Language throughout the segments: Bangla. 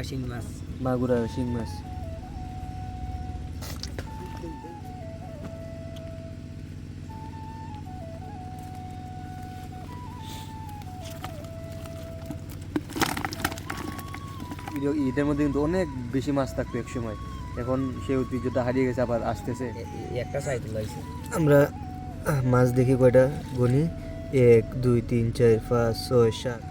মাগুরা শিং মাছ। মাগুরা শিং মাছ। ঈদ- ঈদের মধ্যে কিন্তু অনেক বেশি মাছ থাকতো এক সময় এখন সেই ঐতিহ্যটা হারিয়ে গেছে আবার আসতেছে। একটা সাইড লাইছে আমরা মাছ দেখি কয়টা গুনি? এক দুই তিন চার পাঁচ ছয় সাত।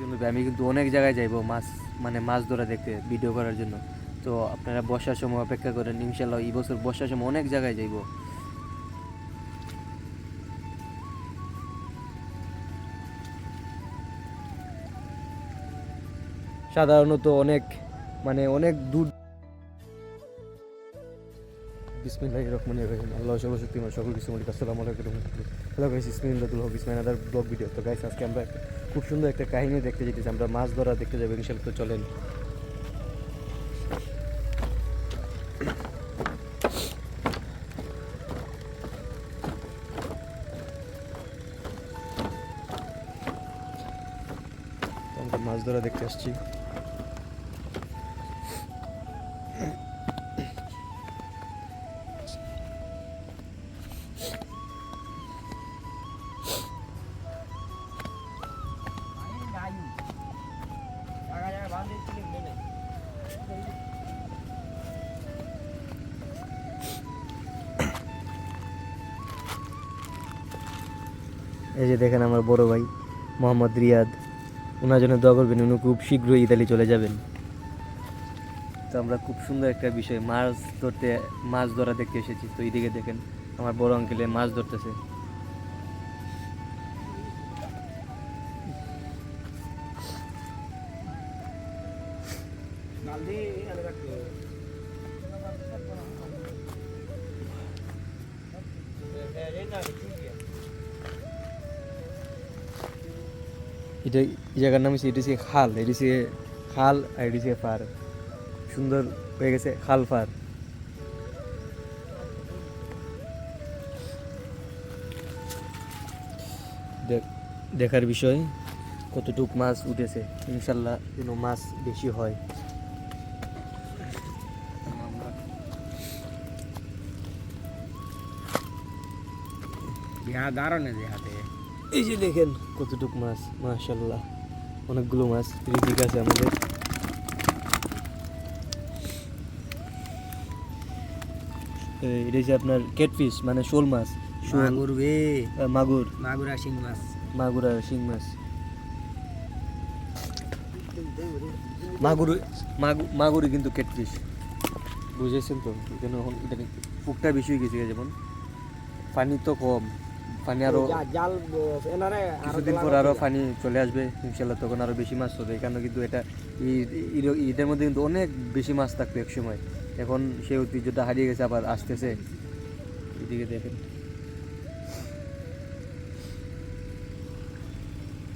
জন্য আমি কিন্তু অনেক জায়গায় যাইবো মাছ মানে মাছ ধরা দেখতে ভিডিও করার জন্য। তো আপনারা বর্ষার সময় অপেক্ষা করেন, ইনশাল্লাহ এই বছর বর্ষার সময় অনেক জায়গায় যাইবো। সাধারণত অনেক মানে অনেক দূর বিসমিল্লাহ রহমান রহিম। আল্লাহ সর্বশক্তিমান সকল কিছু মালিক। আসসালামু আলাইকুম hello guys Haq Ismail other blog video তো গাইস আজকে আমরা খুব সুন্দর একটা কাহিনী দেখতে যেতেছি, আমরা মাছ ধরা দেখতে যাব ইনশাল্লাহ তো চলেন। মাছ ধরা দেখতে আসছি। যে দেখেন আমার বড় ভাই, মোহাম্মদ রিয়াদ। ওনার জন্য দোয়া করবেন, উনি খুব শীঘ্রই ইতালি চলে যাবেন। তো আমরা খুব সুন্দর একটা বিষয়, মাছ ধরতে, মাছ ধরা দেখতে এসেছি। তো এইদিকে দেখেন, আমার বড় আঙ্কেলে মাছ ধরতেছে। এটা জায়গার নাম হচ্ছে হচ্ছে খাল হচ্ছে খাল আর হচ্ছে পার। সুন্দর হয়ে গেছে খাল পার। দেখ- দেখার বিষয়, কতটুক মাছ উঠেছে? ইনশাল্লাহ যেন মাছ বেশি হয়। দারণে হাতে। এই যে দেখেন কতটুক মাছ মাশাল্লাহ অনেকগুলো মাছ রিজিক আছে আমাদের। এটা হচ্ছে আপনার কেটফিশ মানে শোল মাছ। মাগুর বে। মাগুর। মাগুরা শিং মাছ। মাগুর আর শিং মাছ। মাগুর। মাগু- মাগুরই কিন্তু কেটফিশ বুঝেছেন তো? এখানে এখন এখানে পুকটা বেশি হয়ে গেছে যেমন। পানি তো কম। পানি আরও জাল এনারে কিছুদিন পর আরও পানি চলে আসবে ইনশাল্লাহ তখন আরও বেশি মাছ হবে এখানে কিন্তু এটা ঈদ- ঈদ- ঈদের মধ্যে কিন্তু অনেক বেশি মাছ থাকতো এক সময় এখন সেই ঐতিহ্যটা হারিয়ে গেছে আবার আসতেছে। এদিকে দেখেন।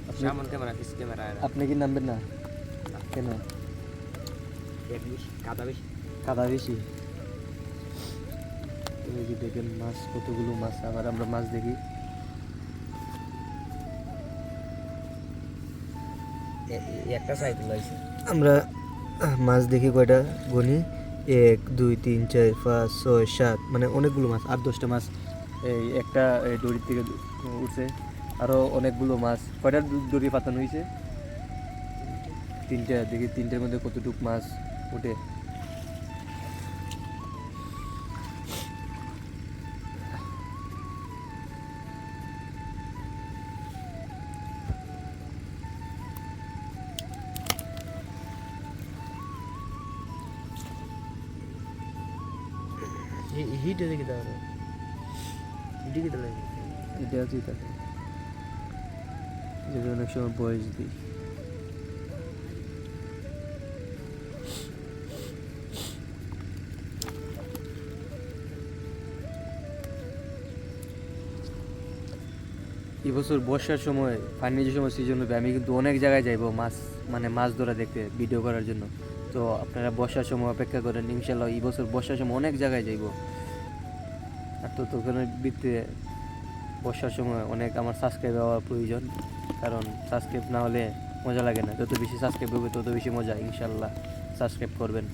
আপনি সামন ক্যামেরা পিস ক্যামেরা আপনি কি নামবেন না? কেন? কাদা বেশি দেখেন মাছ কতগুলো মাছ আবার আমরা মাছ দেখি। একটা সাইকেল আছে আমরা মাছ দেখি কয়টা গনি? এক, দুই, তিন, চার, পাঁচ, ছয়, সাত মানে অনেকগুলো মাছ, আট, দশটা মাছ এই একটা দড়ির থেকে উঠছে। আরও অনেকগুলো মাছ, কয়টা দড়ি পাতানো হয়েছে? তিনটা, দেখি তিনটার মধ্যে কতটুক মাছ উঠে হিট দেখি দাও দিকে তো লাগে এটা হচ্ছেই থাকে যেটা অনেক সময় বয়স দিই। এবছর বর্ষার সময় পানি যে সময় সিজন হবে আমি কিন্তু অনেক জায়গায় যাইবো, মাছ মানে মাছ ধরা দেখতে, ভিডিও করার জন্য। তো আপনারা বর্ষার সময় অপেক্ষা করেন, ইনশাল্লাহ এই বছর বর্ষার সময় অনেক জায়গায় যাইবো। আর তো তোখানে বৃত্তে বর্ষার সময় অনেক আমার সাবস্ক্রাইব হওয়ার প্রয়োজন। কারণ সাবস্ক্রাইব না হলে মজা লাগে না। যত বেশি সাবস্ক্রাইব হবে তত বেশি মজা, ইনশাল্লাহ সাবস্ক্রাইব করবেন।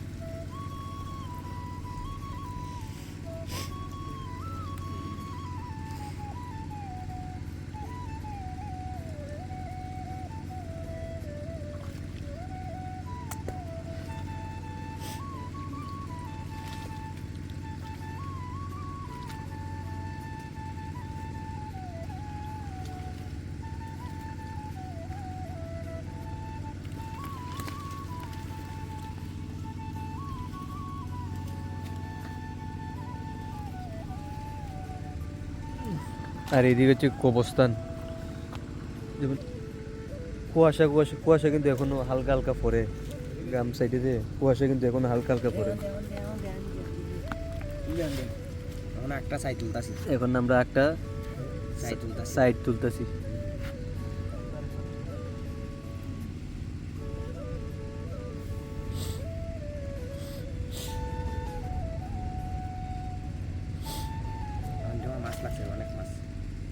আর এদিকে হচ্ছে কবস্থান যেমন কুয়াশা কুয়াশা কুয়াশা কিন্তু এখনও হালকা হালকা পরে গ্রাম সাইডে যে কুয়াশা কিন্তু এখনও হালকা হালকা পরে একটা সাইড তুলতাছি। এখন আমরা একটা সাইড তুলতাছি।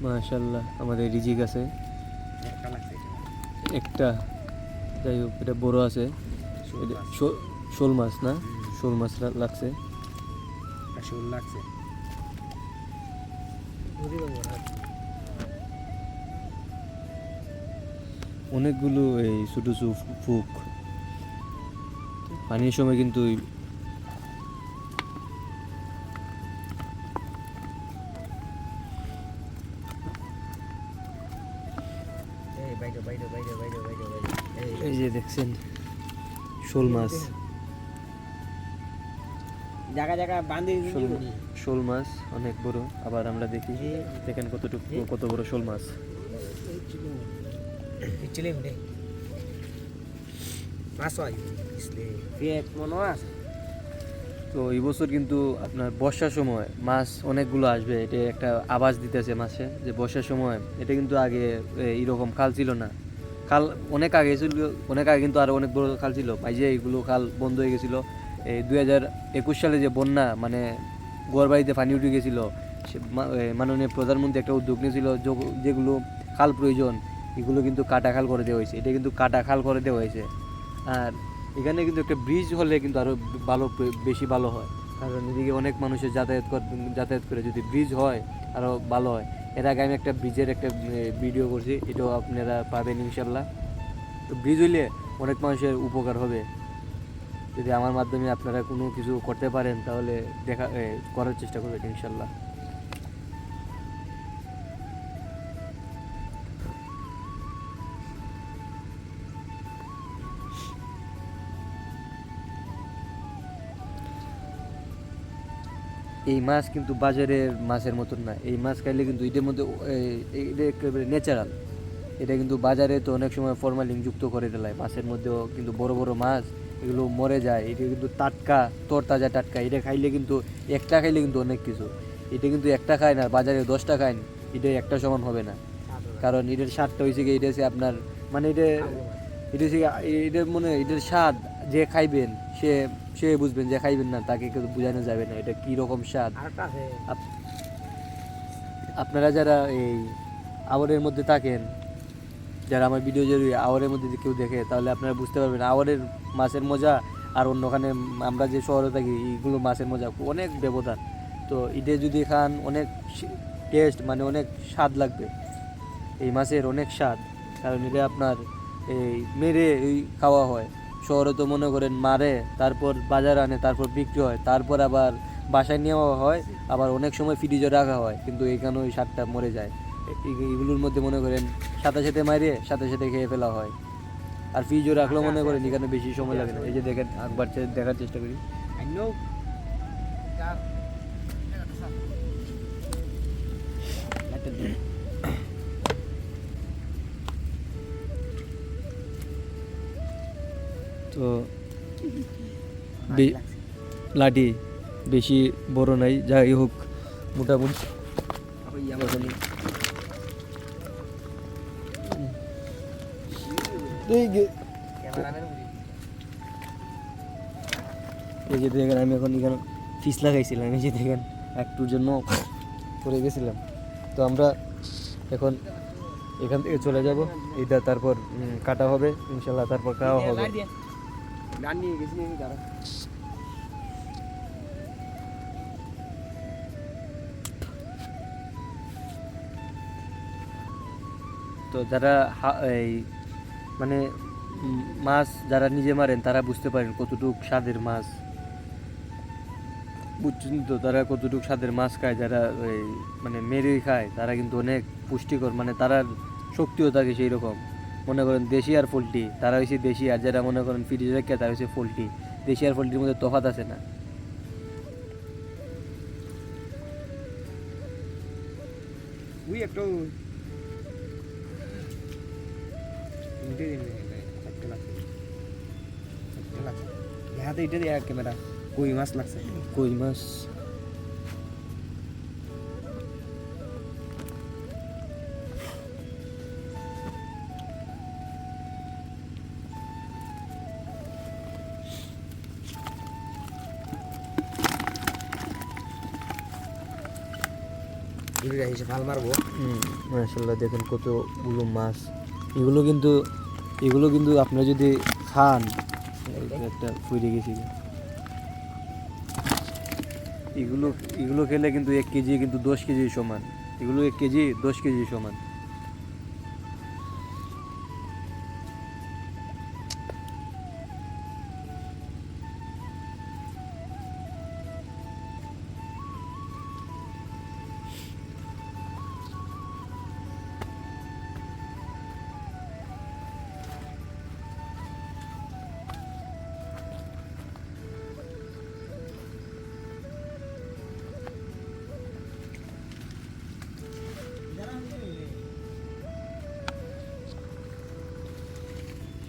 মাশাল্লাহ আমাদের রিজিক আছে। একটা যাই হোক এটা বড় আছে। শোল মাছ। শো- শোল মাছ না? শোল মাছ লাগছে। শোল লাগছে। অনেকগুলো এই ছোটো ছোটো ফুক। পানির সময় কিন্তু দেখছেন শোল মাছ। জায়গা জায়গা বান্ধি শোল মাছ অনেক বড় আবার আমরা দেখি দেখেন কতটুকু কত বড় শোল মাছ। তো এই বছর কিন্তু আপনার বর্ষার সময় মাছ অনেকগুলো আসবে এটা একটা আওয়াজ দিতেছে মাছে যে বর্ষার সময় এটা কিন্তু আগে এইরকম খাল ছিল না। খাল অনেক আগে ছিল, অনেক আগে কিন্তু আরও অনেক বড় খাল ছিল। যে এইগুলো খাল বন্ধ হয়ে গেছিল। এই দুই হাজার একুশ সালে যে বন্যা মানে গড়বাড়িতে পানি উঠে গেছিল মাননীয় প্রধানমন্ত্রী একটা উদ্যোগ নিয়েছিল যেগুলো খাল প্রয়োজন, এগুলো কিন্তু কাটা খাল করে দেওয়া হয়েছে। এটা কিন্তু কাটা খাল করে দেওয়া হয়েছে। আর এখানে কিন্তু একটা ব্রিজ হলে কিন্তু আরও ভালো, বেশি ভালো হয়। কারণ এদিকে অনেক মানুষের যাতায়াত যাতায়াত করে যদি ব্রিজ হয় আরও ভালো হয়। এর আগে আমি একটা ব্রিজের একটা ভিডিও করছি, এটাও আপনারা পাবেন ইনশাল্লাহ। তো ব্রিজ হইলে অনেক মানুষের উপকার হবে। যদি আমার মাধ্যমে আপনারা কোনো কিছু করতে পারেন, তাহলে দেখা করার চেষ্টা করবেন ইনশাল্লাহ। এই মাছ কিন্তু বাজারের মাছের মতন না। এই মাছ খাইলে কিন্তু এটার মধ্যে এটা একেবারে ন্যাচারাল এটা কিন্তু বাজারে তো অনেক সময় ফরমালিন যুক্ত করে দেয় মাছের মধ্যেও কিন্তু বড় বড় মাছ, এগুলো মরে যায়। এটা কিন্তু টাটকা, তরতাজা টাটকা। এটা খাইলে কিন্তু, একটা খাইলে কিন্তু অনেক কিছু। এটা কিন্তু একটা খায় না, বাজারে দশটা খায় না। এটা একটা সমান হবে না। কারণ এটার স্বাদটা হয়েছে কি এটা হচ্ছে আপনার মানে এটা এটা হচ্ছে এটার মনে এটার স্বাদ যে খাইবেন সে সে বুঝবেন যে খাইবেন না তাকে কেউ বোঝানো যাবে না এটা কি রকম স্বাদ? আপ- আপনারা যারা এই আওয়ারের মধ্যে থাকেন যারা আমার ভিডিও যদি আওয়ারের মধ্যে যদি কেউ দেখে তাহলে আপনারা বুঝতে পারবেন আওয়ারের মাছের মজা আর অন্যখানে আমরা যে শহরে থাকি এইগুলো মাছের মজা অনেক ব্যবধান। তো এটা যদি খান অনেক টেস্ট মানে অনেক স্বাদ লাগবে। এই মাছের অনেক স্বাদ কারণ এটা আপনার এই মেরে এই খাওয়া হয়। শহরে তো মনে করেন মারে, তারপর বাজারে আনে, তারপর বিক্রি হয়, তারপর আবার বাসায় নেওয়া হয়, আবার অনেক সময় ফ্রিজে রাখা হয়, কিন্তু এখানে ওই স্বাদটা মরে যায়। এগুলোর মধ্যে মনে করেন সাথে সাথে মারিয়ে সাথে সাথে খেয়ে ফেলা হয়। আর ফ্রিজও রাখলেও মনে করেন এখানে বেশি সময় লাগে না। এই যে দেখেন একবার দেখার চেষ্টা করি। তো লাঠি বেশি বড় নাই, যাই হোক, মোটামুটি। এই যে- দেখেন, আমি এখন এখানে ফিস লাগাইছিলাম, এই যে দেখেন, একটুর জন্য পড়ে গেছিলাম। তো আমরা এখন এখান থেকে চলে যাব এটা তারপর কাটা হবে, ইনশাল্লাহ তারপর খাওয়া হবে। তারা তো যারা এই মানে মাছ যারা নিজে মারেন, তারা বুঝতে পারেন কতটুক স্বাদের মাছ। বুঝছেন তো? তারা কতটুক স্বাদের মাছ খায়, যারা মানে মেরেই খায়, তারা কিন্তু অনেক পুষ্টিকর মানে তারার শক্তিও থাকে সেই রকম মনে করেন দেশি আর পোলট্রি তারা হয়েছে দেশি আর যারা মনে করেন ফ্রিজে রেখে তারা হয়েছে পোলট্রি। দেশি আর পোলট্রির মধ্যে তফাৎ আছে না? উই একটু হাতে এটা দিয়ে ক্যামেরা। কই মাছ লাগছে? কই মাছ? এগুলো হিসেবে ফাল মারবো। মাসাল্লাহ দেখেন কতগুলো মাছ। এগুলো কিন্তু এগুলো কিন্তু আপনারা যদি খান একটা ফুটে গেছি। এগুলো এগুলো খেলে কিন্তু এক কেজি কিন্তু দশ কেজি সমান। এগুলো এক কেজি দশ কেজি সমান।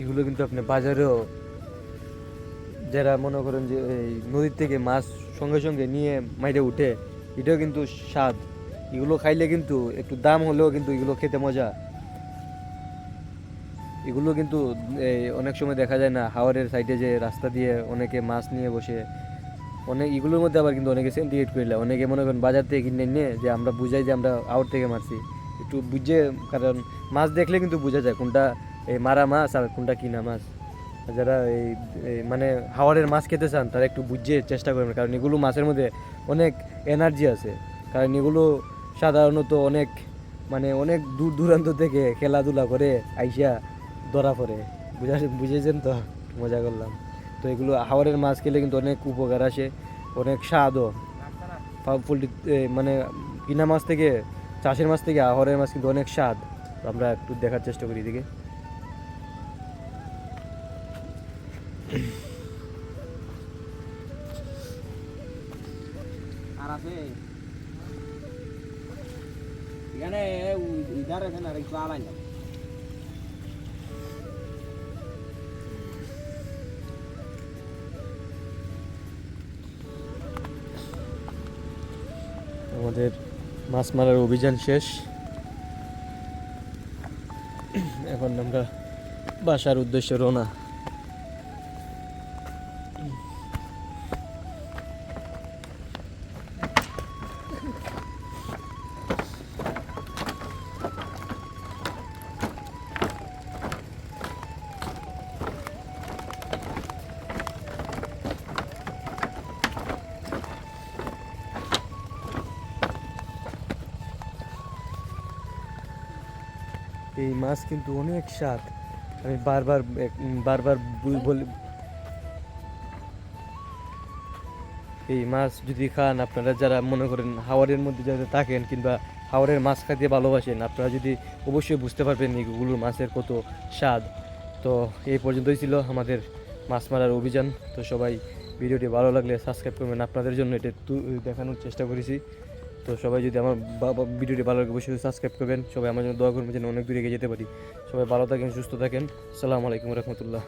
এগুলো কিন্তু আপনি বাজারেও যারা মনে করেন যে এই নদীর থেকে মাছ সঙ্গে সঙ্গে নিয়ে মাইরে উঠে এটাও কিন্তু স্বাদ। এগুলো খাইলে কিন্তু একটু দাম হলেও কিন্তু এগুলো খেতে মজা। এগুলো কিন্তু এই, অনেক সময় দেখা যায় না হাওড়ের সাইডে যে রাস্তা দিয়ে অনেকে মাছ নিয়ে বসে। অনেক এগুলোর মধ্যে আবার কিন্তু অনেকে সেন্টিগেট করলে অনেকে মনে করেন বাজার থেকে কিনে নিয়ে যে আমরা বুঝাই যে আমরা আউট থেকে মারছি। একটু বুঝে কারণ মাছ দেখলে কিন্তু বোঝা যায় কোনটা এই মারা মাছ আর কোনটা কিনা মাছ। যারা এই মানে হাওয়ারের মাছ খেতে চান, তারা একটু বুঝিয়ে চেষ্টা করবেন, কারণ এগুলো মাছের মধ্যে অনেক এনার্জি আছে। কারণ এগুলো সাধারণত অনেক মানে অনেক দূর দূরান্ত থেকে খেলাধুলা করে আইসা ধরা পড়ে। বুঝা, বুঝেছেন তো? মজা করলাম। তো এগুলো হাওড়ের মাছ খেলে কিন্তু অনেক উপকার আসে, অনেক স্বাদও। পোলট্রি মানে কিনা মাছ থেকে, চাষের মাছ থেকে হাওড়ের মাছ কিন্তু অনেক স্বাদ। আমরা একটু দেখার চেষ্টা করি এদিকে। এখানে না আমাদের মাছ মারার অভিযান শেষ। এখন আমরা বাসার উদ্দেশ্যে রওনা। এই মাছ কিন্তু অনেক স্বাদ। আমি বারবার বারবার বল- এই মাছ যদি খান, আপনারা যারা মনে করেন হাওড়ের মধ্যে যারা থাকেন কিংবা হাওড়ের মাছ খাইতে ভালোবাসেন, আপনারা যদি অবশ্যই বুঝতে পারবেন এগুলোর মাছের কত স্বাদ। তো এই পর্যন্তই ছিল আমাদের মাছ মারার অভিযান। তো সবাই ভিডিওটি ভালো লাগলে সাবস্ক্রাইব করবেন। আপনাদের জন্য এটা দেখানোর চেষ্টা করেছি। তো সবাই যদি আমার ভিডিওটি ভালো লাগে, অবশ্যই সাবস্ক্রাইব করবেন। সবাই আমার জন্য দোয়া করবেন যেন অনেক দূরে এগিয়ে যেতে পারি। সবাই ভালো থাকেন, সুস্থ থাকেন। সালামু আলাইকুম রহমতুল্লাহ।